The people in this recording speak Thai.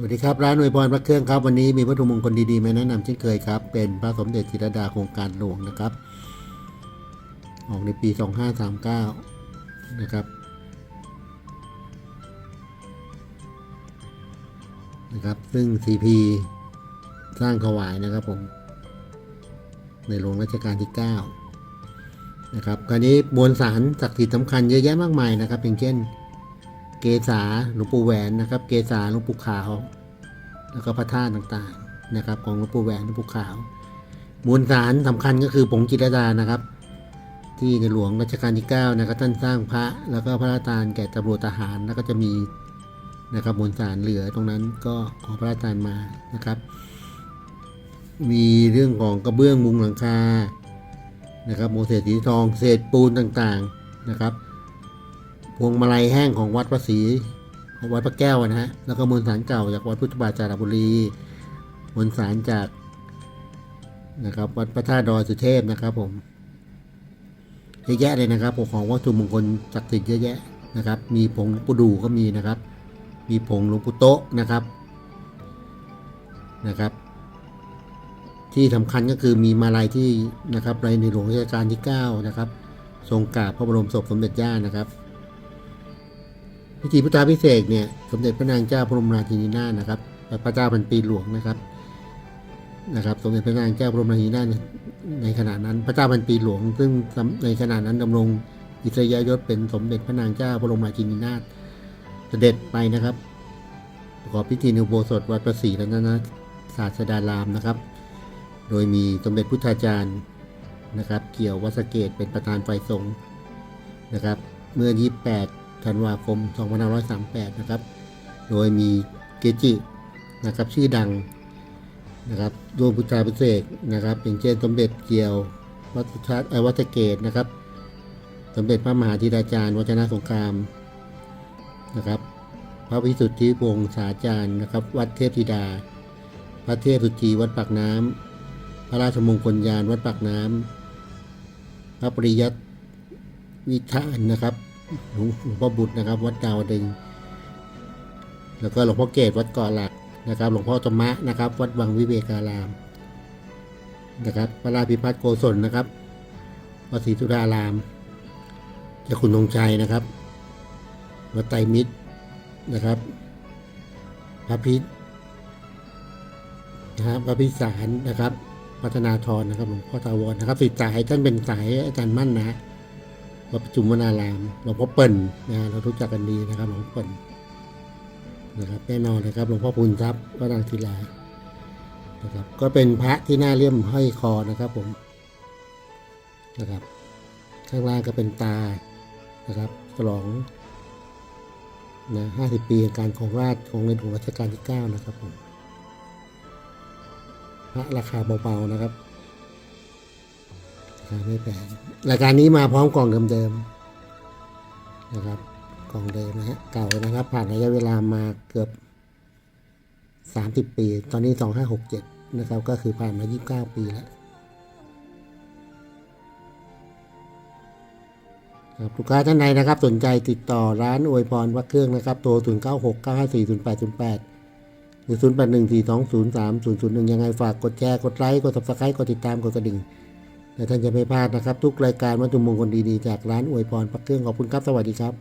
สวัสดีครับ ร้านอวยพรพระเครื่องครับ วันนี้มีวัตถุมงคลดีๆมาแนะนำเช่นเคยครับ เป็นพระสมเด็จจิรดาโครงการหลวงนะครับ ออกในปี 2539 นะครับนะครับ ซึ่ง CP สร้างถวายนะครับผม ในหลวงรัชกาลที่ 9 นะครับคราวนี้มวลสารศักดิ์สิทธิ์สำคัญเยอะแยะมากมายนะครับอย่างเช่นเกษาหลวงปู่แหวนนะครับ เกษาหลวงปู่ขาว แล้วก็พระธาตุต่างๆนะครับของหลวงปู่แหวนหลวงปู่ขาวมวลสารสำคัญก็คือผงจิตรดานะครับ ที่ในหลวงรัชกาลที่9นะครับท่านสร้างพระแล้วก็พระราชทานแก่ตำรวจทหารแล้วก็จะมีนะครับมวลสารเหลือตรงนั้นก็ขอพระราชทานมานะครับ มีเรื่องของกระเบื้องมุงหลังคานะครับโมเสสสีทองเศษปูนต่างๆนะครับ พวงมาลัยแห้งของวัดพระศรี วัดพระแก้วนะฮะ แล้วก็มวลสารเก่าจากวัดพุทธบาทจารบุรี มวลสารจากนะครับวัดพระธาตุดอยสุเทพนะครับผม เยอะแยะเลยนะครับของวัตถุมงคลศักดิ์สิทธิ์เยอะแยะนะครับ มีผงปูดูก็มีนะครับ มีผงหลวงปู่โตะนะครับ นะครับ ที่สำคัญก็คือมีมาลัยที่นะครับในหลวงรัชกาลที่ 9 นะครับ ทรงกราบพระบรมศพสมเด็จย่านะครับ พิธีพุทธาพิเศษเนี่ยสมเด็จพระนางเจ้าพระบรมราชินีนาถนะครับพระเจ้าพันปีหลวงนะครับนะครับ สมเด็จพระนางเจ้าพระบรมราชินีนาถในขณะนั้นพระเจ้าพันปีหลวง ซึ่งในขณะนั้นดำรงอิสริยยศเป็นสมเด็จพระนางเจ้าพระบรมราชินีนาถเสด็จไปนะครับประกอบพิธีนอุโบสถวัดประศรีรัตนศาสดารามนะครับ โดยมีสมเด็จพุทธาจารย์นะครับ เกี่ยววัสเกตเป็นประธานไฟสงฆ์นะครับ เมื่อ 28 ธันวาคม 2538 นะครับ โดยมีเกจินะครับชื่อดังนะครับร่วมพุทธาพิเศษกนะครับอย่างเช่นสมเด็จเกี่ยว วัดพุทธเอ่อวัดเกตนะครับ สมเด็จพระมหาธิราจารย์วัฒนสงครามนะครับ พระวิสุทธิวงศาจารย์นะครับ วัดเทพธิดา พระเทพสุจีวัดปากน้ำพระราชมงคลยานวัดปากน้ำพระปริยัติวิธานนะครับ หลวงพ่อบุตรนะครับ วัดดาวดึง แล้วก็หลวงพ่อเกตวัดเกาะหลักนะครับ หลวงพ่อธรรมะนะครับ วัดวังวิเวการามนะครับพระราพิพัฒน์โกศลนะครับวัดศรีสุดารามเจ้าคุณธงชัยนะครับวัดไตรมิตรนะครับพระพิษนะครับพระพิสารนะครับ พัฒนาธรนะครับหลวงพ่อทาวรนะครับสิทธิ์สายท่านเป็นสายอาจารย์มั่นนะ วัดประจุมวนารามหลวงพ่อเปิ่นนะเรารู้จักกันดีนะครับหลวงพ่อเปิ่นนะครับแน่นอนนะครับหลวงพ่อพูนทรัพย์วัดนางศิลานะครับ ก็เป็นพระที่หน้าเลี่ยมห้อยคอนะครับผมนะครับ ข้างล่างก็เป็นตานะครับฉลองนะห้าสิบปีแห่งการของราชของในหลวงรัชกาลที่เก้านะครับผมพระราคาเบาๆนะครับ ไม่แพงรายการนี้มาพร้อมกล่องเดิมๆนะครับกล่องเดิมนะฮะเก่านะครับ ผ่านระยะเวลามาเกือบ 30 ปี ตอนนี้ 2567 นะครับ ก็คือผ่านมา 29 ปีแล้วครับลูกค้าท่านใดนะครับ สนใจติดต่อร้านอวยพรวัดเครื่องนะครับโทร0 9 6 9 5 4 0 8 0 8 หรือ 0 8 1 4 2 0 3 0 0 1 ยังไงฝากกดแชร์ กดไลค์ กด subscribe กดติดตาม กดกระดิ่ง และท่านจะไม่พลาดนะครับ ทุกรายการวัตถุมงคลดีๆ จากร้านอวยพรปักเครื่องขอบคุณครับ สวัสดีครับ